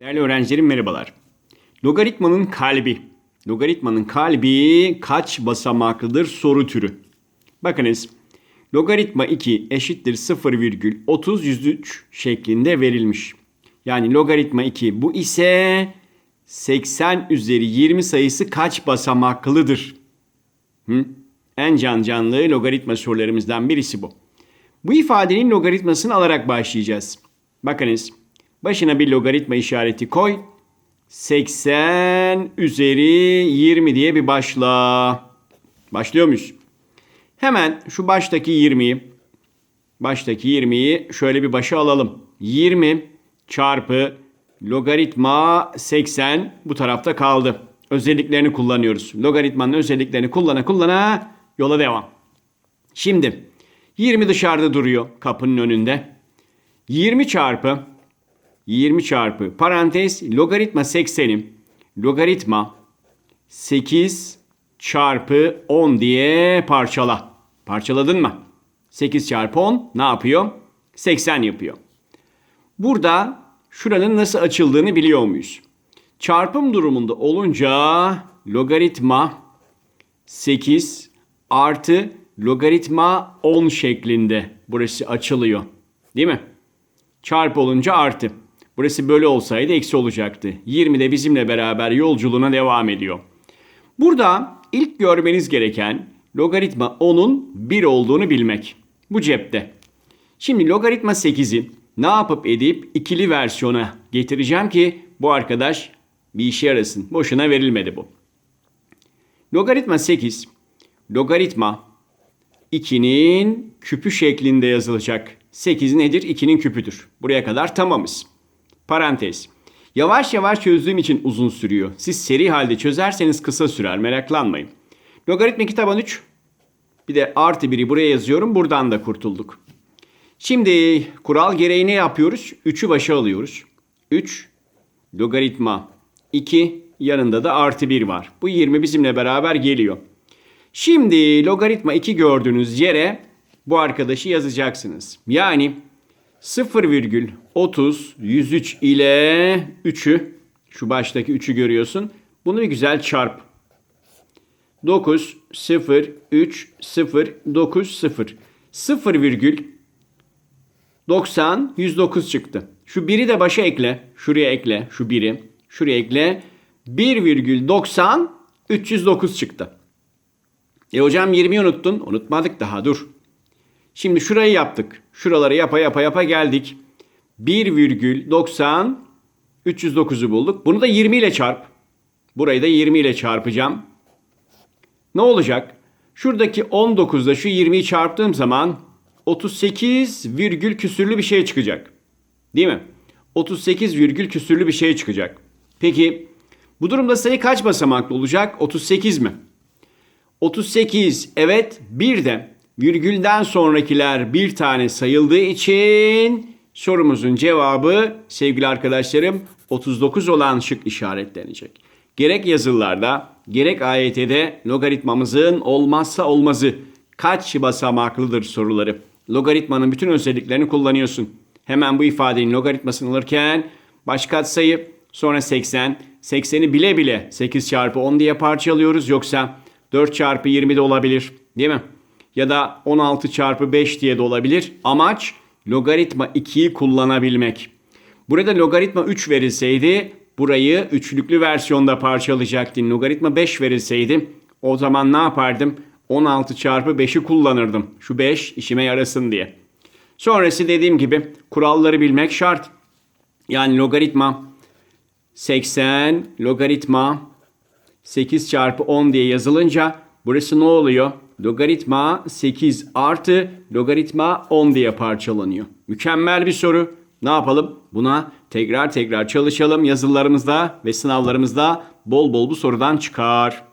Değerli öğrencilerim merhabalar. Logaritmanın kalbi. Logaritmanın kalbi kaç basamaklıdır soru türü. Bakınız. Logaritma 2 eşittir 0,30 103 şeklinde verilmiş. Yani logaritma 2 bu ise 80 üzeri 20 sayısı kaç basamaklıdır? Hı? En can canlı logaritma sorularımızdan birisi bu. Bu ifadenin logaritmasını alarak başlayacağız. Bakınız. Başına bir logaritma işareti koy. 80 üzeri 20 diye bir başla. Başlıyor muyuz? Hemen şu baştaki 20'yi baştaki 20'yi şöyle bir başa alalım. 20 çarpı logaritma 80 bu tarafta kaldı. Özelliklerini kullanıyoruz. Logaritmanın özelliklerini kullana kullana yola devam. Şimdi 20 dışarıda duruyor kapının önünde. 20 çarpı 20 çarpı parantez logaritma 80'im logaritma 8 çarpı 10 diye parçala. Parçaladın mı? 8 çarpı 10 ne yapıyor? 80 yapıyor. Burada şuranın nasıl açıldığını biliyor muyuz? Çarpım durumunda olunca logaritma 8 artı logaritma 10 şeklinde burası açılıyor. Değil mi? Çarpı olunca artı. Burası böyle olsaydı eksi olacaktı. 20 de bizimle beraber yolculuğuna devam ediyor. Burada ilk görmeniz gereken logaritma 10'un 1 olduğunu bilmek. Bu cepte. Şimdi logaritma 8'i ne yapıp edip ikili versiyona getireceğim ki bu arkadaş bir işe yarasın. Boşuna verilmedi bu. Logaritma 8 logaritma 2'nin küpü şeklinde yazılacak. 8 nedir? 2'nin küpüdür. Buraya kadar tamamız. Parantez. Yavaş yavaş çözdüğüm için uzun sürüyor. Siz seri halde çözerseniz kısa sürer. Meraklanmayın. Logaritma 2 taban 3. Bir de artı 1'i buraya yazıyorum. Buradan da kurtulduk. Şimdi kural gereği ne yapıyoruz? 3'ü başa alıyoruz. 3 logaritma 2 yanında da artı 1 var. Bu 20 bizimle beraber geliyor. Şimdi logaritma 2 gördüğünüz yere bu arkadaşı yazacaksınız. Yani 0,30 103 ile 3'ü şu baştaki 3'ü görüyorsun. Bunu bir güzel çarp. 9 0 3 0 9 0 0 90 109 çıktı. Şu biri de başa ekle. Şuraya ekle. Şu biri. Şuraya ekle. 1,90 309 çıktı. E hocam 20'yi unuttun. Unutmadık daha dur. Şimdi şurayı yaptık. Şuraları yapa yapa yapa geldik. 1,90 309'u bulduk. Bunu da 20 ile çarp. Burayı da 20 ile çarpacağım. Ne olacak? Şuradaki 19'da şu 20'yi çarptığım zaman 38 virgül küsürlü bir şey çıkacak. Değil mi? 38 virgül küsürlü bir şey çıkacak. Peki bu durumda sayı kaç basamaklı olacak? 38 mi? 38 evet bir de virgülden sonrakiler bir tane sayıldığı için sorumuzun cevabı sevgili arkadaşlarım 39 olan şık işaretlenecek. Gerek yazılılarda gerek AYT'de logaritmamızın olmazsa olmazı kaç basamaklıdır soruları. Logaritmanın bütün özelliklerini kullanıyorsun. Hemen bu ifadenin logaritmasını alırken baş katsayı sonra 80. 80'i bile bile 8 çarpı 10 diye parçalıyoruz yoksa 4 çarpı 20 de olabilir değil mi? Ya da 16 çarpı 5 diye de olabilir. Amaç logaritma 2'yi kullanabilmek. Burada logaritma 3 verilseydi burayı üçlüklü versiyonda parçalayacaktın. Logaritma 5 verilseydi o zaman ne yapardım? 16 çarpı 5'i kullanırdım. Şu 5 işime yarasın diye. Sonrası dediğim gibi kuralları bilmek şart. Yani logaritma 80 logaritma 8 çarpı 10 diye yazılınca burası ne oluyor? Logaritma 8 artı logaritma 10 diye parçalanıyor. Mükemmel bir soru. Ne yapalım? Buna tekrar tekrar çalışalım yazılarımızda ve sınavlarımızda bol bol bu sorudan çıkar.